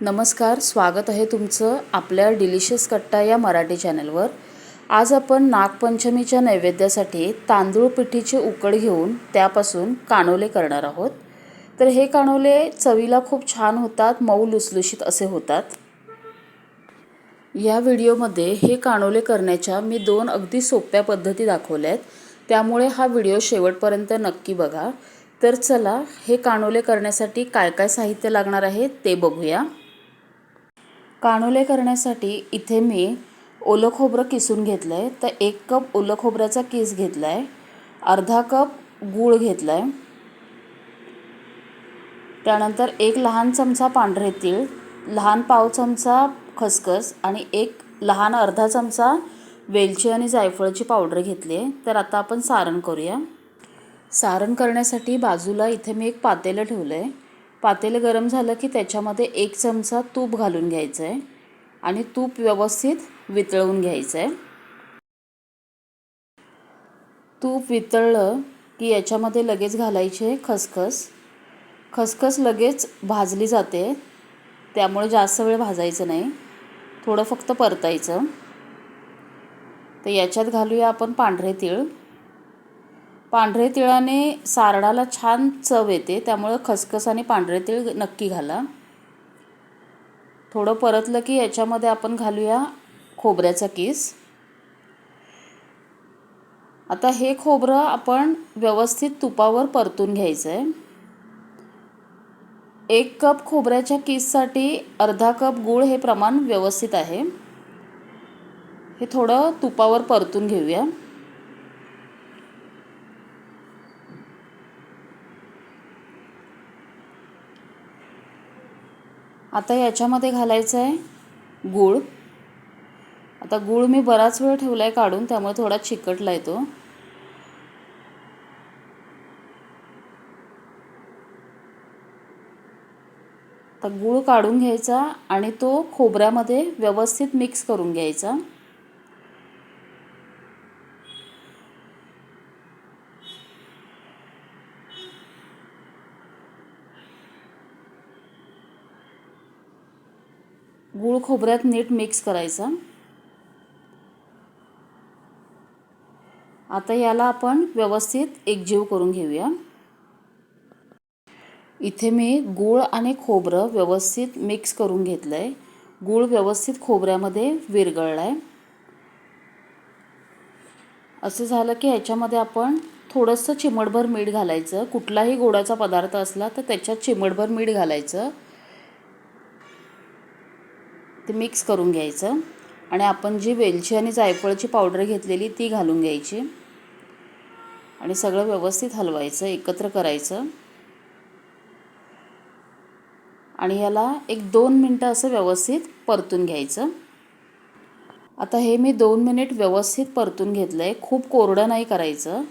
नमस्कार स्वागत आहे तुमचं आपल्या डिलिशियस कट्टा या मराठी चॅनलवर. आज आपण नागपंचमीच्या नैवेद्यासाठी तांदूळ पिठीची उकड घेऊन त्यापासून कानोले करणार आहोत. तर हे कानोले चवीला खूप छान होतात मऊ लुसलुशीत असे होतात. या व्हिडिओमध्ये हे कानोले करण्याच्या मी दोन अगदी सोप्या पद्धती दाखवल्या आहेत त्यामुळे हा व्हिडिओ शेवटपर्यंत नक्की बघा. तर चला हे कानोले करण्यासाठी काय काय साहित्य लागणार आहे ते बघूया. कानोले करण्यासाठी इथे मी ओलं खोबरं किसून घेतलं आहे तर एक कप ओलं खोबऱ्याचा किस घेतला आहे अर्धा कप गूळ घेतला आहे त्यानंतर एक लहान चमचा पांढरे तीळ लहान पाव चमचा खसखस आणि एक लहान अर्धा चमचा वेलची आणि जायफळची पावडर घेतली आहे. तर आता आपण सारण करूया. सारण करण्यासाठी बाजूला इथे मी एक पातेलं ठेवलं आहे पातेलं गरम झालं की त्याच्यामध्ये एक चमचा तूप घालून घ्यायचं आहे आणि तूप व्यवस्थित वितळवून घ्यायचं आहे तूप वितळलं की याच्यामध्ये लगेच घालायचे खसखस. खसखस लगेच भाजली जाते. त्यामुळे जास्त वेळ भाजायचं नाही. थोडं फक्त परतायचं. तर याच्यात घालूया आपण पांढरे तीळ. पांढरे तिळाने सारडाला छान चव येते त्यामुळं खसखस आणि पांढरे तीळ नक्की घाला. थोडं परतलं की याच्यामध्ये आपण घालूया खोबऱ्याचा किस. आता हे खोबरं आपण व्यवस्थित तुपावर परतून घ्यायचं आहे एक कप खोबऱ्याच्या किससाठी अर्धा कप गूळ हे प्रमाण व्यवस्थित आहे. हे थोडं तुपावर परतून घेऊया. आता याच्यामध्ये घालायचं आहे गूळ. आता गूळ मी बराच वेळ ठेवला आहे काढून त्यामुळे थोडा चिकटला येतो आता गूळ काढून घ्यायचा आणि तो खोबऱ्यामध्ये व्यवस्थित मिक्स करून घ्यायचा. गूळ खोबऱ्यात नीट मिक्स करायचा. आता याला आपण व्यवस्थित एकजीव करून घेऊया. इथे मी गूळ आणि खोबरं व्यवस्थित मिक्स करून घेतलं आहे गूळ व्यवस्थित खोबऱ्यामध्ये विरगळला आहे असं झालं की ह्याच्यामध्ये आपण थोडंसं चिमटभर मीठ घालायचं. कुठलाही गोडाचा पदार्थ असला तर त्याच्यात चिमटभर मीठ घालायचं. ते मिक्स करून घ्यायचं. आणि आपण जी वेलची आणि जायफळची पावडर घेतलेली ती घालून घ्यायची. आणि सगळं व्यवस्थित हलवायचं एकत्र करायचं. आणि याला एक दोन मिनटं असं व्यवस्थित परतून घ्यायचं. आता हे मी दोन मिनिट व्यवस्थित परतून घेतलं आहे खूप कोरडं नाही करायचं.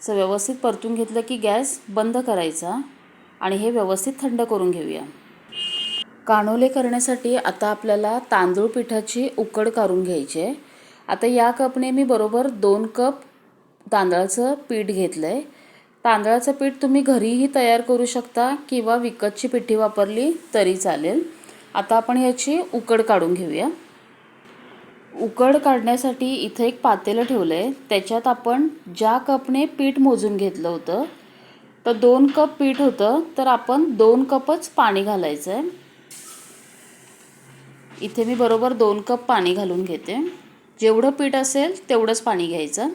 असं व्यवस्थित परतून घेतलं की गॅस बंद करायचा. आणि हे व्यवस्थित थंड करून घेऊया. कानोले करण्यासाठी आता आपल्याला तांदूळ पिठाची उकड काढून घ्यायची आहे. आता या कपने मी बरोबर दोन कप तांदळाचं पीठ घेतलं आहे तांदळाचं पीठ तुम्ही घरीही तयार करू शकता किंवा विकतची पिठी वापरली तरी चालेल. आता आपण याची उकड काढून घेऊया. उकड काढण्यासाठी इथं एक पातेलं ठेवलं आहे त्याच्यात आपण ज्या कपने पीठ मोजून घेतलं होतं तर दोन कप पीठ होतं तर आपण दोन कपच पाणी घालायचं आहे इथे मी बरोबर दोन कप पाणी घालून घेते. जेवढं पीठ असेल तेवढंच पाणी घ्यायचं.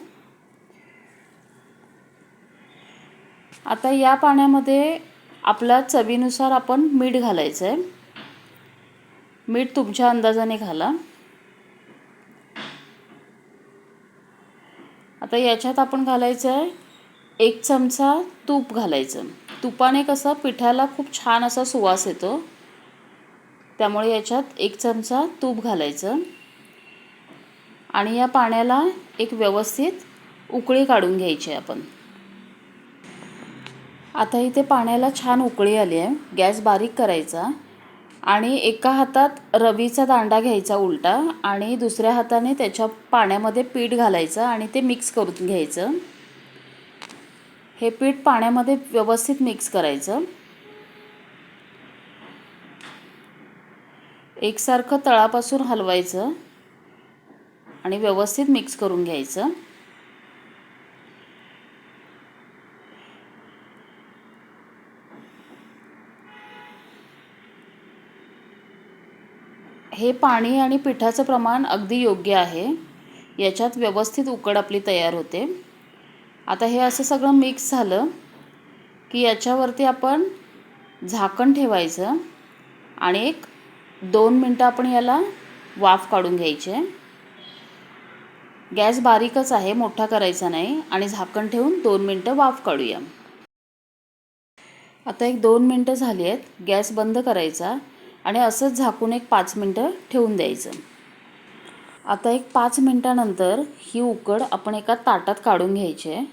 आता या पाण्यामध्ये आपल्या चवीनुसार आपण मीठ घालायचं आहे मीठ तुमच्या अंदाजाने घाला. आता याच्यात आपण घालायचं आहे एक चमचा तूप घालायचं. तुपाने कसं पिठाला खूप छान असा सुवास येतो. त्यामुळे याच्यात एक चमचा तूप घालायचं. आणि या पाण्याला एक व्यवस्थित उकळी काढून घ्यायची आपण. आता इथे पाण्याला छान उकळी आली आहे. गॅस बारीक करायचा. आणि एका हातात रवीचा दांडा घ्यायचा उलटा आणि दुसऱ्या हाताने त्याच्या पाण्यामध्ये पीठ घालायचं आणि ते मिक्स करून घ्यायचं. हे पीठ पाण्यामध्ये व्यवस्थित मिक्स करायचं. एकसारखं तळापासून हलवायचं आणि व्यवस्थित मिक्स करून घ्यायचं. हे पाणी आणि पिठाचं प्रमाण अगदी योग्य आहे. याच्यात व्यवस्थित उकड आपली तयार होते. आता हे असं सगळं मिक्स झालं की याच्यावरती आपण झाकण ठेवायचं आणि एक दोन मिनटं आपण याला वाफ काढून घ्यायची. आहे गॅस बारीकच आहे मोठा करायचा नाही आणि झाकण ठेवून दोन मिनटं वाफ काढूया. आता एक दोन मिनटं झाली आहेत गॅस बंद करायचा आणि असंच झाकून एक पाच मिनटं ठेवून द्यायचं. आता एक पाच मिनटानंतर ही उकड आपण एका ताटात काढून घ्यायची. आहे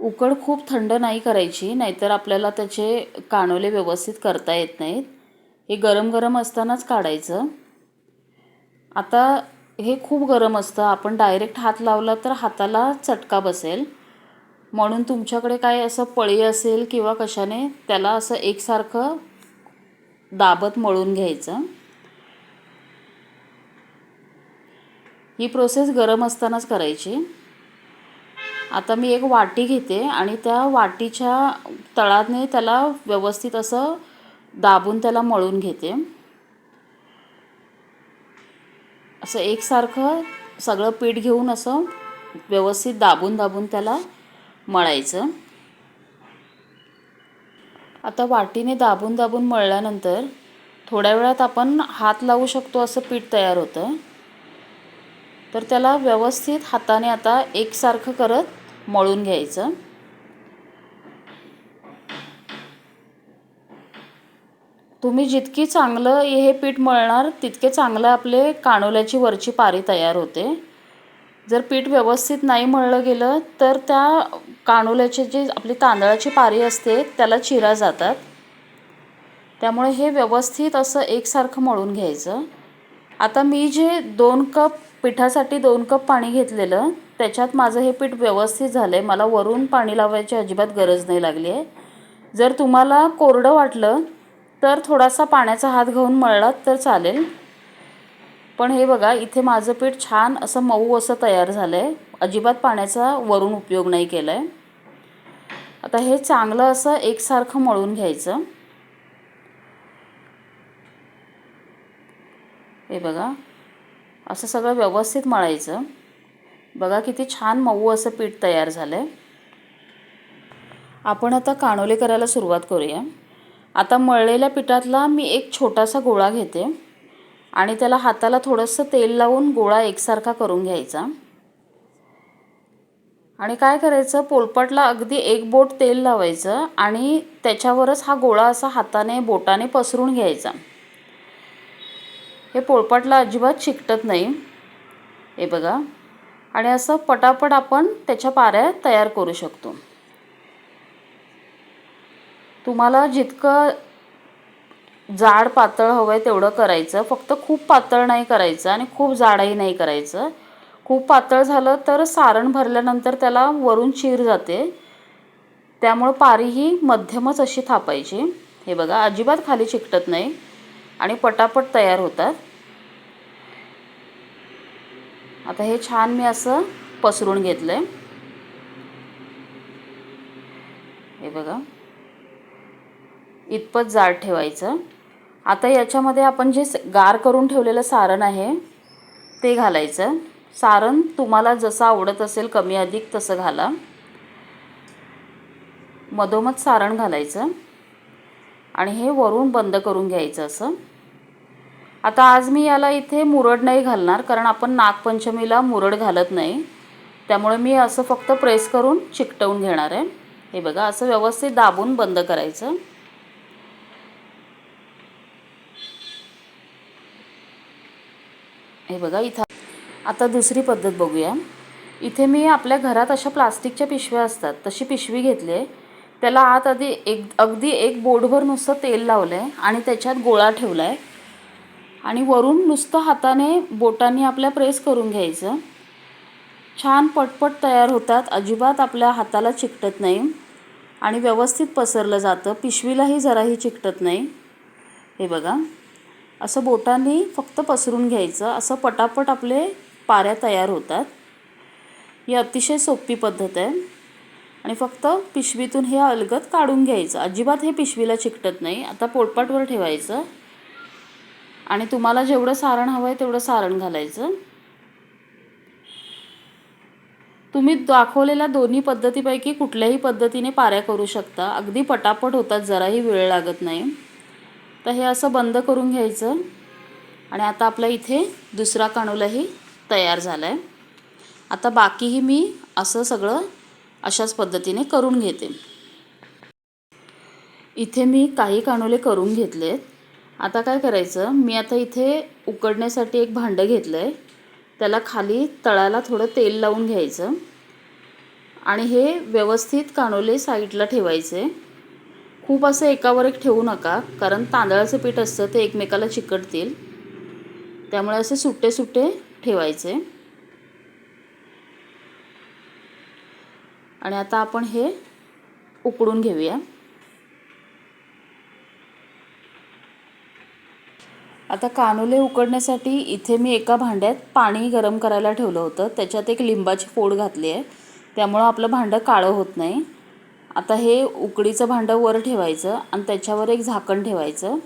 उकड खूप थंड नाही करायची नाहीतर आपल्याला त्याचे कानोले व्यवस्थित करता येत नाहीत. हे गरम गरम असतानाच काढायचं. आता हे खूप गरम असतं. आपण डायरेक्ट हात लावला तर हाताला चटका बसेल. म्हणून तुमच्याकडे काय असं पळी असेल किंवा कशाने त्याला असं एकसारखं दाबत मळून घ्यायचं. ही प्रोसेस गरम असतानाच करायची. आता मी एक वाटी घेते आणि त्या वाटीच्या तळाने त्याला व्यवस्थित असं दाबून त्याला मळून घेते. असं एकसारखं सगळं पीठ घेऊन असं व्यवस्थित दाबून दाबून त्याला मळायचं. आता वाटीने दाबून दाबून मळल्यानंतर थोड्या वेळात आपण हात लावू शकतो असं पीठ तयार होतं. तर त्याला व्यवस्थित हाताने आता एकसारखं करत मळून घ्यायचं. तुम्ही जितकी चांगलं हे पीठ मळणार तितके चांगलं आपले कानोल्याची वरची पारी तयार होते. जर पीठ व्यवस्थित नाही मळलं गेलं तर त्या कानोल्याची जी आपली तांदळाची पारी असते त्याला चिरा जातात. त्यामुळे हे व्यवस्थित असं एकसारखं मळून घ्यायचं. आता मी जे दोन कप पिठासाठी दोन कप पाणी घेतलेलं त्याच्यात माझं हे पीठ व्यवस्थित झालं आहे मला वरून पाणी लावायची अजिबात गरज नाही लागली आहे. जर तुम्हाला कोरडं वाटलं तर थोडासा पाण्याचा हात घेऊन मळलात तर चालेल. पण हे बघा इथे माझं पीठ छान असं मऊ असं तयार झालं आहे अजिबात पाण्याचा वरून उपयोग नाही केला आहे आता हे चांगलं असं एकसारखं मळून घ्यायचं. हे बघा असं सगळं व्यवस्थित मळायचं. बघा किती छान मऊ असं पीठ तयार झालं आहे आपण आता कानोले करायला सुरुवात करूया. आता मळलेल्या पिठातला मी एक छोटासा गोळा घेते आणि त्याला हाताला थोडंसं तेल लावून गोळा एकसारखा करून घ्यायचा. आणि काय करायचं पोलपाटला अगदी एक बोट तेल लावायचं आणि त्याच्यावरच हा गोळा असा हाताने बोटाने पसरून घ्यायचा. हे पोळपाटला अजिबात चिकटत नाही. हे बघा. आणि असं पटापट आपण त्याच्या पाऱ्या तयार करू शकतो. तुम्हाला जितकं जाड पातळ हवं आहे तेवढं करायचं. फक्त खूप पातळ नाही करायचं आणि खूप जाडही नाही करायचं. खूप पातळ झालं तर सारण भरल्यानंतर त्याला वरून चीर जाते. त्यामुळं पारी ही मध्यमच अशी थापायची. हे बघा अजिबात खाली चिकटत नाही आणि पटापट तयार होतात. आता हे छान मी असं पसरून घेतलं आहे हे बघा. इतपत जाड ठेवायचं. आता याच्यामध्ये आपण जे गार करून ठेवलेलं सारण आहे ते घालायचं. सारण तुम्हाला जसं आवडत असेल कमी अधिक तसं घाला. मधोमध सारण घालायचं. आणि हे वरून बंद करून घ्यायचं असं. आता आज मी याला इथे मुरड नाही घालणार कारण आपण नागपंचमीला मुरड घालत नाही. त्यामुळे मी असं फक्त प्रेस करून चिकटवून घेणार आहे. हे बघा असं व्यवस्थित दाबून बंद करायचं. हे बघा इथं. आता दुसरी पद्धत बघूया. इथे मी आपल्या घरात अशा प्लास्टिकच्या पिशव्या असतात. तशी पिशवी घेतली आहे. त्याला आत आधी एक अगदी एक बोटभर नुसतं तेल लावलं आहे आणि त्याच्यात गोळा ठेवला आहे आणि वरून नुसतं हाताने बोटांनी आपल्या प्रेस करून घ्यायचं. छान पटपट तयार होतात. अजिबात आपल्या हाताला चिकटत नाही. आणि व्यवस्थित पसरलं जातं. पिशवीलाही जराही चिकटत नाही. हे बघा. असं बोटांनी फक्त पसरून घ्यायचं असं पटापट आपले पाऱ्या तयार होतात. ही अतिशय सोपी पद्धत आहे. आणि फक्त पिशवीतून हे अलगद काढून घ्यायचं. अजिबात हे पिशवीला चिकटत नाही. आता पोटपाटवर ठेवायचं. आणि तुम्हाला जेवढं सारण हवं आहे तेवढं सारण घालायचं. तुम्ही दाखवलेल्या दोन्ही पद्धतीपैकी कुठल्याही पद्धतीने पाऱ्या करू शकता. अगदी पटापट होतात जराही वेळ लागत नाही. तर हे असं बंद करून घ्यायचं. आणि आता आपल्या इथे दुसरा कानोलाही तयार झाला आहे आता बाकीही मी असं सगळं अशाच पद्धतीने करून घेते. इथे मी काही कानोले करून घेतलेत. आता काय करायचं? मी आता इथे उकडण्यासाठी एक भांडं घेतलं आहे त्याला खाली तळाला थोडं तेल लावून घ्यायचं. आणि हे व्यवस्थित कानोले साईडला ठेवायचे. खूप असं एकावर एक ठेवू नका कारण तांदळाचं पीठ असतं ते एकमेकाला चिकटतील. त्यामुळे असे सुट्टे सुट्टे ठेवायचे. आणि आता आपण हे उकडून घेऊया. आता कानोले उकडण्यासाठी इथे मी एका भांड्यात पाणी गरम करायला ठेवलं होतं. त्याच्यात एक लिंबाची फोड घातली आहे. त्यामुळं आपलं भांडं काळं होत नाही. आता हे उकडीचं भांडं वर ठेवायचं आणि त्याच्यावर एक झाकण ठेवायचं.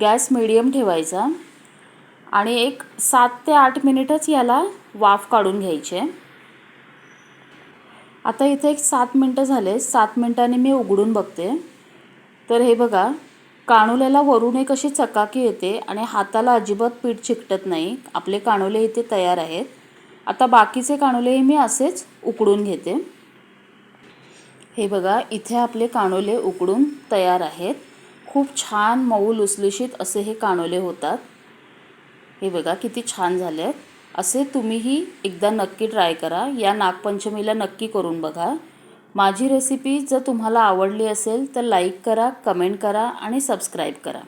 गॅस मिडियम ठेवायचा आणि एक सात ते आठ मिनिटच याला वाफ काढून घ्यायचे. आता इथे एक सात मिनटं झाले. सात मिनटांनी मी उघडून बघते. तर हे बघा काणुल्याला वरून एक अशी चकाकी येते आणि हाताला अजिबात पीठ चिकटत नाही. आपले काणुले इथे तयार आहेत. आता बाकीचे काणुलेही मी असेच उकडून घेते. हे बघा इथे आपले कानोले उकडून तयार आहेत. खूप छान मऊ लुसलुशीत असे हे कानोले होतात. हे बघा किती छान झाले आहेत असे तुम्हीही एकदा नक्की ट्राय करा. या नागपंचमीला नक्की करून बघा. माझी रेसिपी जर तुम्हाला आवडली असेल तर लाईक करा कमेंट करा आणि सबस्क्राईब करा.